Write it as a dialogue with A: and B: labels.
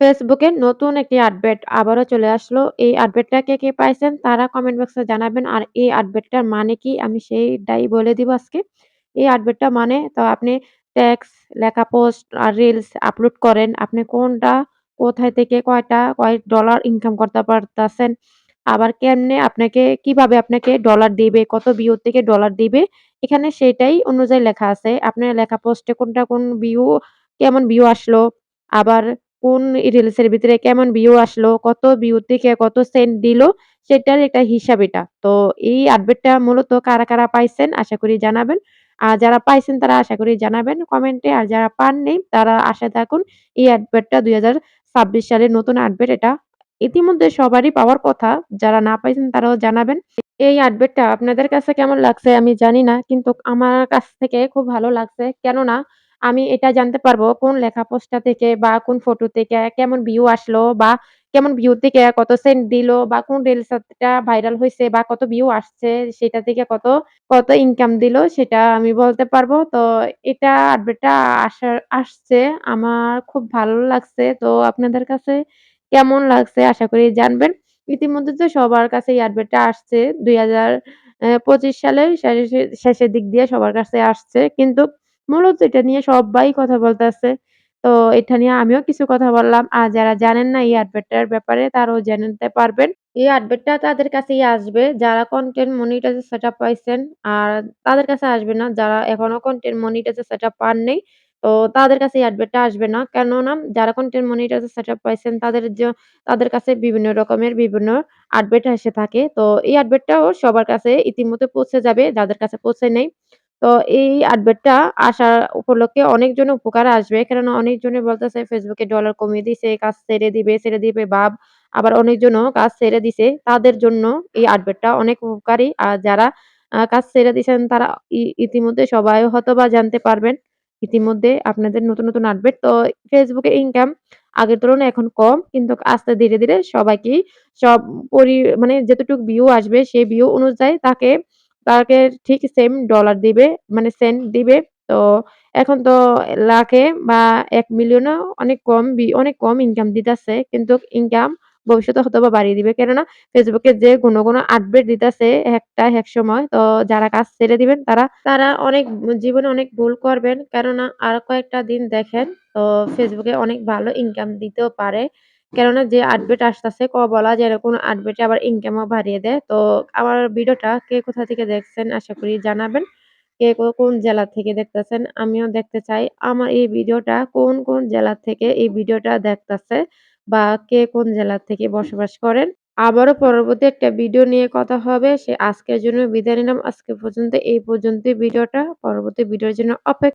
A: ফেসবুকে নতুন একটি আপডেট আবারও চলে আসলো। এই আপডেটটা কে, কে পাইছেন তারা কমেন্ট বক্সে জানাবেন। আর এই আপডেটটার মানে কি আমি সেইটাই বলে দিব আজকে। এই আপডেটটা মানে তো আপনি টেক্সট, লেখা পোস্ট আর রিলস আপলোড করেন। আপনি কোনটা কোথায় থেকে কয়টা কয় ডলার ইনকাম করতে পারতাছেন। আবার কেমনে আপনাকে কীভাবে আপনাকে ডলার দিবে, কত ভিউ থেকে ডলার দিবে। এখানে সেটাই অনুযায়ী লেখা আছে। আপনার লেখা পোস্টে কোনটা কোন ভিউ কেমন ভিউ আসলো। আবার কোন রিলসের ভিতরে কেমন ভিউ আসলো, কত ভিউ থেকে কত সেন্ট দিল, সেটার একটা হিসাব এটা। তো এই আপডেটটা মূলত কারা, কারা পাইছেন আশা করি জানাবেন। আর যারা পাইছেন তারা আশা করি জানাবেন কমেন্টে। আর যারা পাননি তারা আশায় থাকুন। এই আপডেটটা ২০২৬ সালের নতুন আপডেট এটা। ইতিমধ্যে সবারই পাওয়ার কথা। যারা না পাইছেন তারাও জানাবেন। এই আপডেটটা আপনাদের কাছে কেমন লাগছে আমি জানি না। কিন্তু আমার কাছ থেকে খুব ভালো লাগছে। কেননা আমি এটা জানতে পারব কোন লেখা পোস্টটা থেকে বা কোন ফটো থেকে কেমন ভিউ আসলো বা কেমন ভিউ থেকে কত সেন্ট দিলো বা কোন রিলসটা ভাইরাল হয়েছে বা কত ভিউ আসছে সেটা থেকে কত, কত ইনকাম দিল সেটা আমি বলতে পারব। তো এটা আপডেটটা আসার আসছে আমার খুব ভালো লাগছে। তো আপনাদের কাছে কেমন লাগছে আশা করি জানবেন। ইতিমধ্যে তো সবার কাছে এই আপডেটটা আসছে ২০২৫ সালের শেষে শেষের দিক দিয়ে সবার কাছে আসছে। কিন্তু মূলত এটা নিয়ে সবাই কথা বলতেছে। তো এটা নিয়ে আমিও কিছু কথা বললাম। আর যারা জানেন না এই আপডেটটার ব্যাপারে, তারাও জানতে পারবেন। এই আপডেটটা তাদের কাছেই আসবে যারা কনটেন্ট সেট আপ পাইছেন। আর তাদের কাছে আসবে না যারা এখনও কনটেন্ট সেট আপ পান নাই। তো তাদের কাছে এই আপডেটটা আসবে না। কেননা, যারা কনটেন্ট সেট আপ পাইছেন, তাদের জ, তাদের কাছে বিভিন্ন রকমের বিভিন্ন আপডেট এসে থাকে। তো এই আপডেটটাও সবার কাছে ইতিমধ্যে পৌঁছে যাবে যাদের কাছে পৌঁছে নাই। তো এই আপডেটটা আসার উপলক্ষে অনেকজনের উপকার আসবে। কেননা অনেকজনে বলতেছে ফেসবুকে ডলার কমিয়ে দিছে, কাজ ছেড়ে দিবে, ছেড়ে দিবে ভাব। আবার অনেকজনও কাজ ছেড়ে দিছে। তাদের জন্য এই আপডেটটা অনেক উপকারী। আর যারা কাজ ছেড়ে দিছেন তারা ইতিমধ্যে সবাই হয়তো বা জানতে পারবেন। ইতিমধ্যে আপনাদের নতুন, নতুন আপডেট। তো ফেসবুকে ইনকাম আগের তুলনায় এখন কম। কিন্তু আস্তে ধীরে, ধীরে সবাইকেই সব পরি মানে যতটুকু ভিউ আসবে সেই ভিউ অনুযায়ী তাকে, তাকে ঠিক সেম ডলার দিবে মানে সেন্ট দিবে। তো এখন তো লাখে বা ১ মিলিয়নেও অনেক কম অনেক কম ইনকাম দিতেছে। কিন্তু ইনকাম ভবিষ্যতে হয়তোবা বাড়িয়ে দিবে। কেননা ফেসবুকে যে কোন, কোন আপডেট দিতেছে একটা এক সময় তো যারা কাজ ছেড়ে দিবেন তারা, তারা অনেক জীবনে অনেক ভুল করবেন। কেননা আর কয়েকটা দিন দেখেন তো ফেসবুকে অনেক ভালো ইনকাম দিতেও পারে। কেননা যে আপডেট আসতেছে ক বলা যায় কোন আপডেটে আবার ইনকামও বাড়িয়ে দেয়। তো আমার ভিডিওটা কে কোথা থেকে দেখছেন আশা করি জানাবেন। কে কোন জেলা থেকে দেখতেছেন আমিও দেখতে চাই। আমার এই ভিডিওটা কোন, কোন জেলা থেকে এই ভিডিওটা দেখতেছে বা কে কোন জেলা থেকে বসবাস করেন। আবারও পরবর্তী একটা ভিডিও নিয়ে কথা হবে। সে আজকের জন্য বিদায় নিলাম। আজকে পর্যন্ত এই পর্যন্তই ভিডিওটা। পরবর্তী ভিডিওর জন্য অপেক